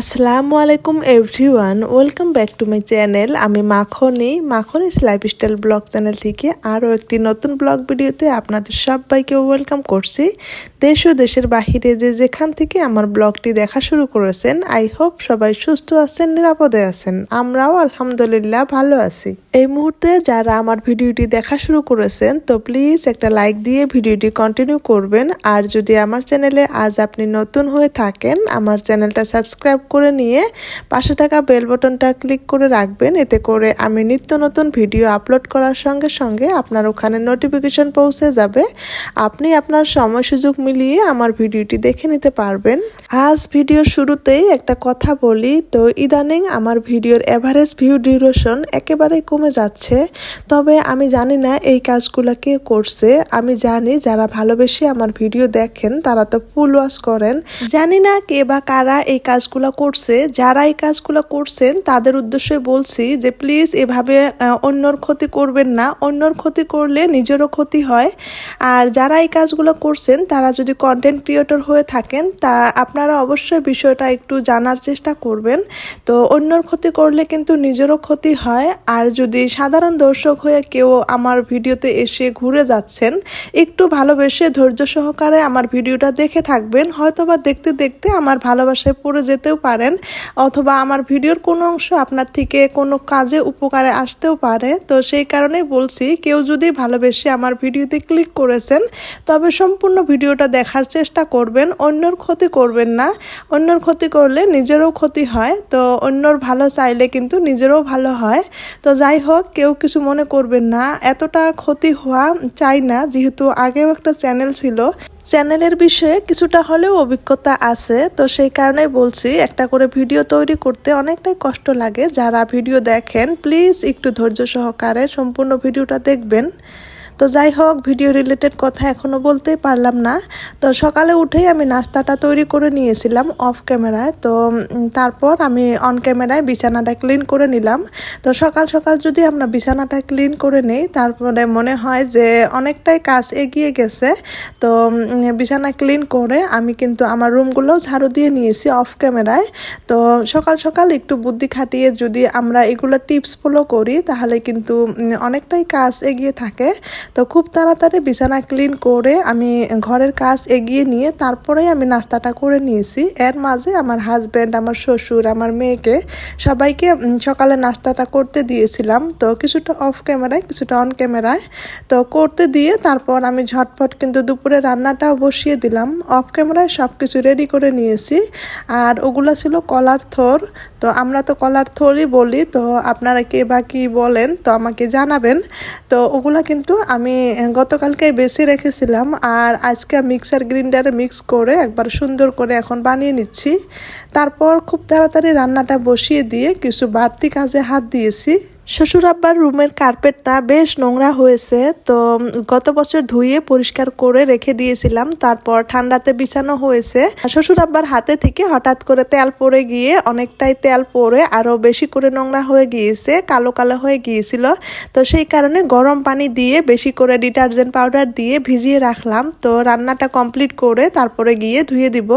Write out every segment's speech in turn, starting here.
আসসালামু আলাইকুম everyone welcome back to my channel আমি Makhni, Makhni's lifestyle vlog channel থেকে আরও একটি নতুন ব্লগ ভিডিওতে আপনাদের সবাইকে ওয়েলকাম করছি। দেশ ও দেশের বাহিরে যে যেখান থেকে আমার ব্লগটি দেখা শুরু করেছেন আই হোপ সবাই সুস্থ আছেন, নিরাপদে আছেন। আমরাও আলহামদুলিল্লাহ ভালো আছি। এই মুহূর্তে যারা আমার ভিডিওটি দেখা শুরু করেছেন, তো প্লিজ একটা লাইক দিয়ে ভিডিওটি কন্টিনিউ করবেন। আর যদি আমার চ্যানেলে আজ আপনি নতুন হয়ে থাকেন, আমার চ্যানেলটা সাবস্ক্রাইব করে নিয়ে পাশে থাকা বেল বটনটা ক্লিক করে রাখবেন। এতে করে আমি নিত্য নতুন ভিডিও আপলোড করার সঙ্গে সঙ্গে আপনার ওখানে নোটিফিকেশন পৌঁছে যাবে। আপনি আপনার সময় সুযোগ মিলিয়ে আমার ভিডিওটি দেখে নিতে পারবেন। আজ ভিডিওর শুরুতেই একটা কথা বলি, তো ইদানিং আমার ভিডিওর এভারেজ ভিউ ডিউরেশন একেবারেই কমে যাচ্ছে। তবে আমি জানি না এই কাজগুলো কে করছে। আমি জানি যারা ভালোবেসে আমার ভিডিও দেখেন, তারা তো ফুল ওয়াশ করেন। জানি না কে বা কারা এই কাজগুলো করছে, যারা এই কাজগুলো করছেন, তাদের উদ্দেশ্যে বলছি যে প্লিজ এভাবে অন্যর ক্ষতি করবেন না। অন্যর ক্ষতি করলে নিজেরও ক্ষতি হয়। আর যারা এই কাজগুলো করছেন, তারা যদি কন্টেন্ট ক্রিয়েটর হয়ে থাকেন, তা আপনারা অবশ্যই বিষয়টা একটু জানার চেষ্টা করবেন। তো অন্যর ক্ষতি করলে কিন্তু নিজেরও ক্ষতি হয়। আর যদি সাধারণ দর্শক হয়ে কেউ আমার ভিডিওতে এসে ঘুরে যাচ্ছেন, একটু ভালোবেসে ধৈর্য সহকারে আমার ভিডিওটা দেখে থাকবেন। হয়তোবা দেখতে দেখতে আমার ভালোবাসায় পড়ে যেতেও পারেন, অথবা আমার ভিডিওর কোনো অংশ আপনার থেকে কোনো কাজে উপকারে আসতেও পারে। তো সেই কারণে বলছি, কেউ যদি ভালোবেসে আমার ভিডিওতে ক্লিক করেছেন, তবে সম্পূর্ণ ভিডিওটা দেখার চেষ্টা করবেন, অন্যর ক্ষতি করবেন না। অন্যর ক্ষতি করলে নিজেরও ক্ষতি হয়, তো অন্যর ভালো চাইলে কিন্তু নিজেরও ভালো হয়। তো যাই হোক, কেউ কিছু মনে করবেন না, এতটা ক্ষতি হওয়া চাই না, যেহেতু আগেও একটা চ্যানেল ছিল। চ্যানেলের বিষয়ে কিছুটা হলেও অভিজ্ঞতা আছে, তো সেই কারণেই বলছি, একটা করে ভিডিও তৈরি করতে অনেকটাই কষ্ট লাগে। যারা ভিডিও দেখেন, প্লিজ একটু ধৈর্য সহকারে সম্পূর্ণ ভিডিওটা দেখবেন। তো যাই হোক ভিডিও রিলেটেড কথা এখনও বলতেই পারলাম না। তো সকালে উঠেই আমি নাস্তাটা তৈরি করে নিয়েছিলাম অফ ক্যামেরায় তো তারপর আমি অন ক্যামেরায় বিছানাটা ক্লিন করে নিলাম। তো সকাল সকাল যদি আমরা বিছানাটা ক্লিন করে নেই, তারপরে মনে হয় যে অনেকটাই কাজ এগিয়ে গেছে। তো বিছানা ক্লিন করে আমি কিন্তু আমার রুমগুলোও ঝাড়ু দিয়ে নিয়েছি অফ ক্যামেরায় তো সকাল সকাল একটু বুদ্ধি খাটিয়ে যদি আমরা এগুলো টিপস ফলো করি, তাহলে কিন্তু অনেকটাই কাজ এগিয়ে থাকে। তো খুব তাড়াতাড়ি বিছানা ক্লিন করে আমি ঘরের কাজ এগিয়ে নিয়ে তারপরে আমি নাস্তাটা করে নিয়েছি। এর মাঝে আমার হাজব্যান্ড আমার শ্বশুর, আমার মেয়েকে সবাইকে সকালে নাস্তাটা করতে দিয়েছিলাম। তো কিছুটা অফ ক্যামেরায় কিছুটা অন ক্যামেরায় তো করতে দিয়ে তারপর আমি ঝটপট কিন্তু দুপুরে রান্নাটাও বসিয়ে দিলাম। অফ ক্যামেরায় সব কিছু রেডি করে নিয়েছি। আর ওগুলো ছিল কলার থোর। তো আমরা তো কলার থরি বলি, তো আপনারা কে বা কী বলেন, তো আমাকে জানাবেন। তো ওগুলা কিন্তু আমি গতকালকে বেশি রেখেছিলাম আর আজকে মিক্সার গ্রিন্ডারে মিক্স করে একবার সুন্দর করে এখন বানিয়ে নিচ্ছি। তারপর খুব তাড়াতাড়ি রান্নাটা বসিয়ে দিয়ে কিছু বাড়তি কাজে হাত দিয়েছি। শ্বশুর আব্বার রুমের কার্পেটটা বেশ নোংরা হয়েছে, তো গত বছর ধুয়ে পরিষ্কার করে রেখে দিয়েছিলাম, তারপর ঠান্ডাতে বিছানো হয়েছে। শ্বশুর আব্বার হাতে থেকে হঠাৎ করে তেল পড়ে গিয়ে অনেকটাই তেল পড়ে আরও বেশি করে নোংরা হয়ে গিয়েছে, কালো কালো হয়ে গিয়েছিল। তো সেই কারণে গরম পানি দিয়ে বেশি করে ডিটারজেন্ট পাউডার দিয়ে ভিজিয়ে রাখলাম। তো রান্নাটা কমপ্লিট করে তারপরে গিয়ে ধুয়ে দিব।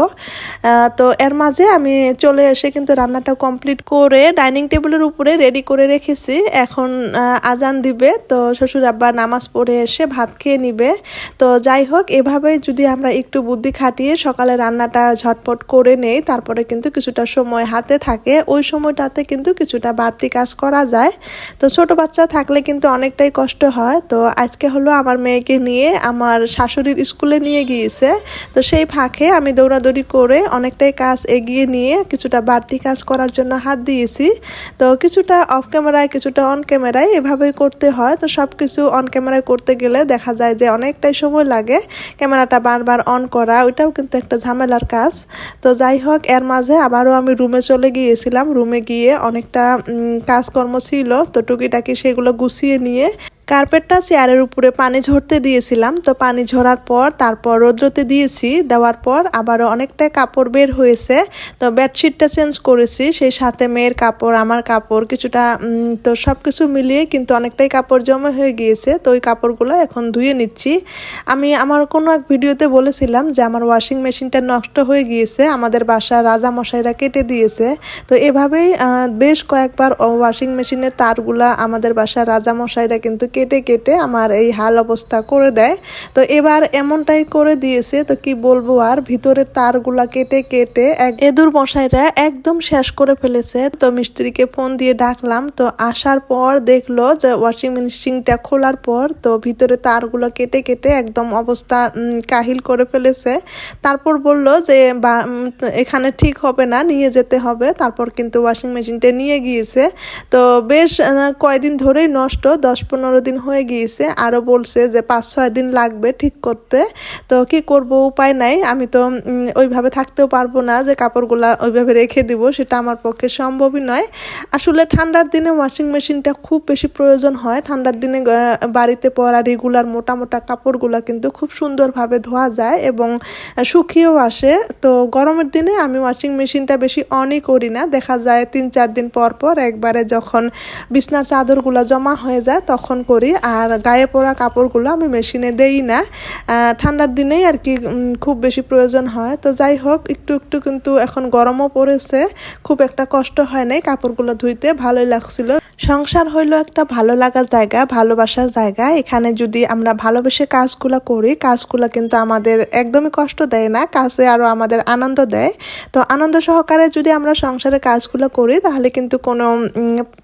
তো এর মাঝে আমি চলে এসে কিন্তু রান্নাটা কমপ্লিট করে ডাইনিং টেবিলের উপরে রেডি করে রেখেছি। এখন আজান দিবে। তো শ্বশুর আব্বা নামাজ পড়ে এসে ভাত খেয়ে নিবে। তো যাই হোক এভাবে যদি আমরা একটু বুদ্ধি খাটিয়ে সকালে রান্নাটা ঝটপট করে নেই, তারপরে কিন্তু কিছুটা সময় হাতে থাকে। ওই সময়টাতে কিন্তু কিছুটা বাড়তি কাজ করা যায়। তো ছোট বাচ্চা থাকলে কিন্তু অনেকটাই কষ্ট হয়। তো আজকে হলো আমার মেয়েকে নিয়ে আমার শাশুড়ির স্কুলে নিয়ে গিয়েছে। তো সেই ফাঁকে আমি দৌড়াদৌড়ি করে অনেকটাই কাজ এগিয়ে নিয়ে কিছুটা বাড়তি কাজ করার জন্য হাত দিয়েছি। তো কিছুটা অফ ক্যামেরায় কিছুটা অন ক্যামেরায় এভাবেই করতে হয়। তো সব কিছু অন ক্যামেরায় করতে গেলে দেখা যায় যে অনেকটাই সময় লাগে ক্যামেরাটা বারবার অন করা। ওইটাও কিন্তু একটা ঝামেলার কাজ। তো যাই হোক, এর মাঝে আবারও আমি রুমে চলে গিয়েছিলাম। রুমে গিয়ে অনেকটা কাজকর্ম ছিল। তো টুকিটাকি সেগুলো গুছিয়ে নিয়ে কার্পেটটা চেয়ারের উপরে পানি ঝরতে দিয়েছিলাম, তো পানি ঝরার পর তারপর রৌদ্রতে দিয়েছি, দেওয়ার পর আবারও অনেকটা কাপড় বের হয়েছে, তো বেডশিটটা চেঞ্জ করেছি, সেই সাথে মেয়ের কাপড়, আমার কাপড়, কিছুটা তো সব কিছু মিলিয়ে কিন্তু অনেকটাই কাপড় জমা হয়ে গিয়েছে, তো ওই কাপড়গুলো এখন ধুয়ে নিচ্ছি। আমি আমার কোনো এক ভিডিওতে বলেছিলাম যে আমার ওয়াশিং মেশিনটা নষ্ট হয়ে গিয়েছে, আমাদের বাসার রাজা মশাইরা কেটে দিয়েছে, তো এভাবেই বেশ কয়েকবার ওয়াশিং মেশিনের তারগুলা আমাদের বাসার রাজা মশাইরা কিন্তু কেটে কেটে আমার এই হাল অবস্থা করে দেয়। তো এবার এমনটাই করে দিয়েছে, তো কি বলব আর? ভিতরের তারগুলা কেটে কেটে এদুর মশাইরা একদম শেষ করে ফেলেছে। তো মিস্ত্রিকে ফোন দিয়ে ডাকলাম, তো আসার পর দেখল যে ওয়াশিং মেশিনটা খোলার পর, তো ভিতরে তারগুলো কেটে কেটে একদম অবস্থা কাহিল করে ফেলেছে। তারপর বলল যে এখানে ঠিক হবে না, নিয়ে যেতে হবে। তারপর কিন্তু ওয়াশিং মেশিনটা নিয়ে গিয়েছে। তো বেশ কয়দিন ধরেই নষ্ট, দশ পনেরো দিন হয়ে গিয়েছে আরও বলছে যে পাঁচ, ছয় দিন লাগবে ঠিক করতে। তো কি করব উপায় নাই, আমি তো ওইভাবে থাকতেও পারব না যে কাপড়গুলা ওইভাবে রেখে দিব, সেটা আমার পক্ষে সম্ভবই নয়। আসলে ঠান্ডার দিনে ওয়াশিং মেশিনটা খুব বেশি প্রয়োজন হয়। ঠান্ডার দিনে বাড়িতে পরা রেগুলার মোটা মোটা কাপড়গুলা কিন্তু খুব সুন্দরভাবে ধোয়া যায় এবং শুকিয়েও আসে। তো গরমের দিনে আমি ওয়াশিং মেশিনটা বেশি অনই করি না। দেখা যায় তিন, চার দিন পর পর একবারে যখন বিছনার চাদরগুলো জমা হয়ে যায়, তখন করি। আর গায়ে পরা কাপড়গুলো আমি মেশিনে দেই না। ঠান্ডার দিনেই আর কি খুব বেশি প্রয়োজন হয়। তো যাই হোক, একটু একটু কিন্তু এখন গরমও পড়েছে। খুব একটা কষ্ট হয় নাই কাপড়গুলো ধুইতে, ভালোই লাগছিল। সংসার হইল একটা ভালো লাগার জায়গা, ভালোবাসার জায়গা। এখানে যদি আমরা ভালোবেসে কাজগুলো করি, কাজগুলো কিন্তু আমাদের একদমই কষ্ট দেয় না, কাজে আরও আমাদের আনন্দ দেয়। তো আনন্দ সহকারে যদি আমরা সংসারে কাজগুলো করি, তাহলে কিন্তু কোনো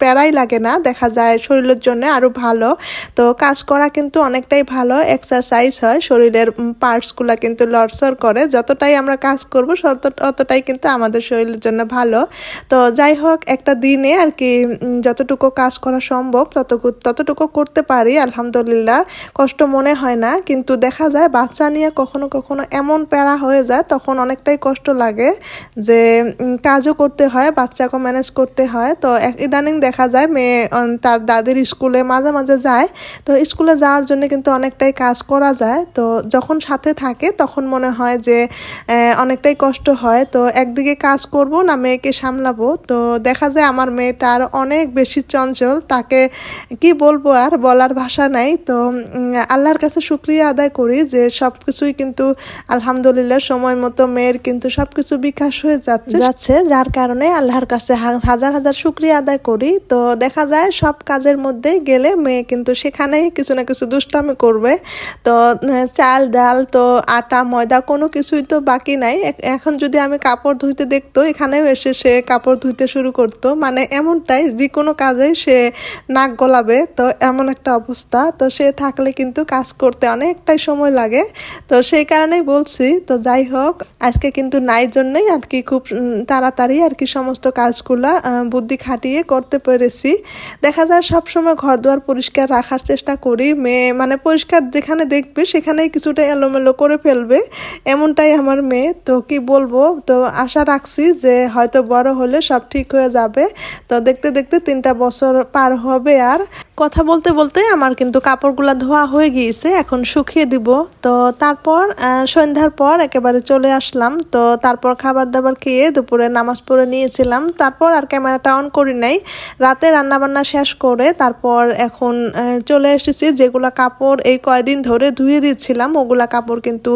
প্যারাই লাগে না। দেখা যায় শরীরের জন্য আরও ভালো। তো কাজ করা কিন্তু অনেকটাই ভালো এক্সারসাইজ হয়, শরীরের পার্টসগুলো কিন্তু লড়সড় করে, যতটাই আমরা কাজ করব তত- ততটাই কিন্তু আমাদের শরীরের জন্য ভালো। তো যাই হোক, একটা দিনে আর কি যতটুকু কাজ করা সম্ভব ততটুকু ততটুকু করতে পারি, আলহামদুলিল্লাহ। কষ্ট মনে হয় না, কিন্তু দেখা যায় বাচ্চা নিয়ে কখনো কখনো এমন প্যারা হয়ে যায়, তখন অনেকটাই কষ্ট লাগে যে কাজও করতে হয় বাচ্চাকে ম্যানেজ করতে হয়। তো ইদানিং দেখা যায় মেয়ে তার দাদির স্কুলে মাঝে মাঝে যায়। তো স্কুলে যাওয়ার জন্য কিন্তু অনেকটাই কাজ করা যায়। তো যখন সাথে থাকে তখন মনে হয় যে অনেকটাই কষ্ট হয়। তো একদিকে কাজ করব, না মেয়েকে সামলাবো। তো দেখা যায় আমার মেয়েটার অনেক বেশি চঞ্চল। তাকে কি বলব আর বলার ভাষা নাই। তো আল্লাহর কাছে শুক্রিয়া আদায় করি যে সব কিছুই কিন্তু আলহামদুলিল্লাহ সময় মতো মেয়ের কিন্তু সব কিছু বিকাশ হয়ে যাচ্ছে। যাচ্ছে। যার কারণে আল্লাহর কাছে হাজার হাজার শুক্রিয়া আদায় করি। তো দেখা যায় সব কাজের মধ্যে গেলে মেয়ে কিন্তু সেখানেই কিছু না কিছু দুষ্টামি করবে। তো চাল, ডাল, তো, আটা, ময়দা কোনো কিছুই তো বাকি নাই। এখন যদি আমি কাপড় ধুইতে দেখতো, এখানেও এসে সে কাপড় ধুইতে শুরু করতো। মানে এমনটাই যে কোনো কাজে সে নাক গলাবে, তো এমন একটা অবস্থা। তো সে থাকলে কিন্তু কাজ করতে অনেকটাই সময় লাগে। তো সেই কারণেই বলছি, তো যাই হোক, আজকে কিন্তু নাই জন্যই আর কি খুব তাড়াতাড়ি আর কি সমস্ত কাজগুলা বুদ্ধি খাটিয়ে করতে পেরেছি। দেখা যায় সবসময় ঘর দুয়ার পরিষ্কার রাখার চেষ্টা করি। মেয়ে মানে পরিষ্কার যেখানে দেখবে সেখানেই কিছুটা এলোমেলো করে ফেলবে। এমনটাই আমার মেয়ে। তো কি বলব? তো আশা রাখছি যে হয়তো বড় হলে সব ঠিক হয়ে যাবে। তো দেখতে দেখতে তিনটা বছর পার হবে আর। কথা বলতে বলতে আমার কিন্তু কাপড়গুলা ধোয়া হয়ে গিয়েছে, এখন শুকিয়ে দিব। তো তারপর সন্ধ্যার পর একেবারে চলে আসলাম। তো তারপর খাবার দাবার খেয়ে দুপুরে নামাজ পড়ে নিয়েছিলাম। তারপর আর ক্যামেরাটা অন করি নাই। রাতে রান্নাবান্না শেষ করে তারপর এখন চলে এসেছি যেগুলা কাপড় এই কয়দিন ধরে ধুয়ে দিচ্ছিলাম, ওগুলা কাপড় কিন্তু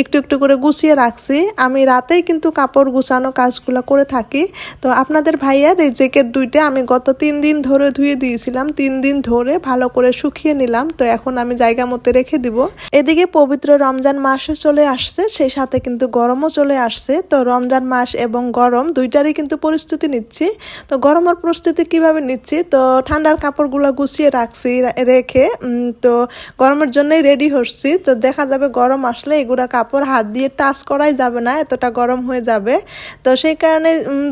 একটু একটু করে গুছিয়ে রাখছি। আমি রাতেই কিন্তু কাপড় গুছানো কাজগুলো করে থাকি। তো আপনাদের ভাইয়ার এই জ্যাকেট দুইটা আমি গত তিন দিন ধরে ধুয়ে দিয়েছিলাম। তিন দিন ধরে ভালো করে শুকিয়ে নিলাম। তো এখন আমি জায়গা মতো রেখে দিব। এদিকে পবিত্র রমজান মাসে চলে আসছে, সেই সাথে কিন্তু গরমও চলে আসছে। তো রমজান মাস এবং গরম দুইটারই কিন্তু পরিস্থিতি নিচ্ছি। তো গরমের প্রস্তুতি কীভাবে নিচ্ছি? তো ঠান্ডার কাপড়গুলো গুছিয়ে রাখছি, রেখে তো গরমের জন্যই রেডি হচ্ছি। তো দেখা যাবে গরম আসলে এগুলা কাপড় হাত দিয়ে টাচ করাই যাবে না, এতটা গরম হয়ে যাবে। তো সেই কারণে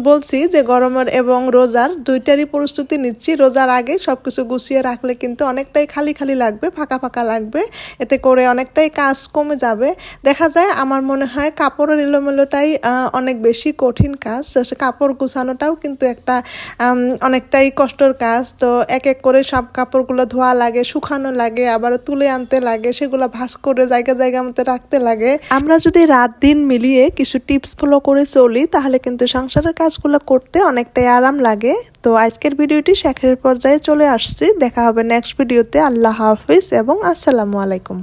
বলছি যে গরমের এবং রোজার দুইটারই প্রস্তুতি নিচ্ছি। রোজার আগে সবকিছু গুছিয়ে গুছিয়ে রাখলে কিন্তু অনেকটাই খালি খালি লাগবে, ফাঁকা ফাঁকা লাগবে। এতে করে অনেকটাই কাজ কমে যাবে। দেখা যায় আমার মনে হয় কাপড়ের এলোমেলোটাই অনেক বেশি কঠিন কাজ। কাপড় গুছানোটাও কিন্তু একটা অনেকটাই কষ্টর কাজ। তো এক এক করে সব কাপড়গুলো ধোয়া লাগে, শুকানো লাগে, আবার তুলে আনতে লাগে, সেগুলো ভাঁজ করে জায়গা জায়গা মতো রাখতে লাগে। আমরা যদি রাত দিন মিলিয়ে কিছু টিপস ফলো করে চলি, তাহলে কিন্তু সংসারের কাজগুলো করতে অনেকটাই আরাম লাগে। তো আজকের ভিডিওটি শেখের পর্যায়ে চলে আসছি। দেখা হবে নেক্সট ভিডিওতে আল্লাহ হাফিজ এবং আসসালামু আলাইকুম।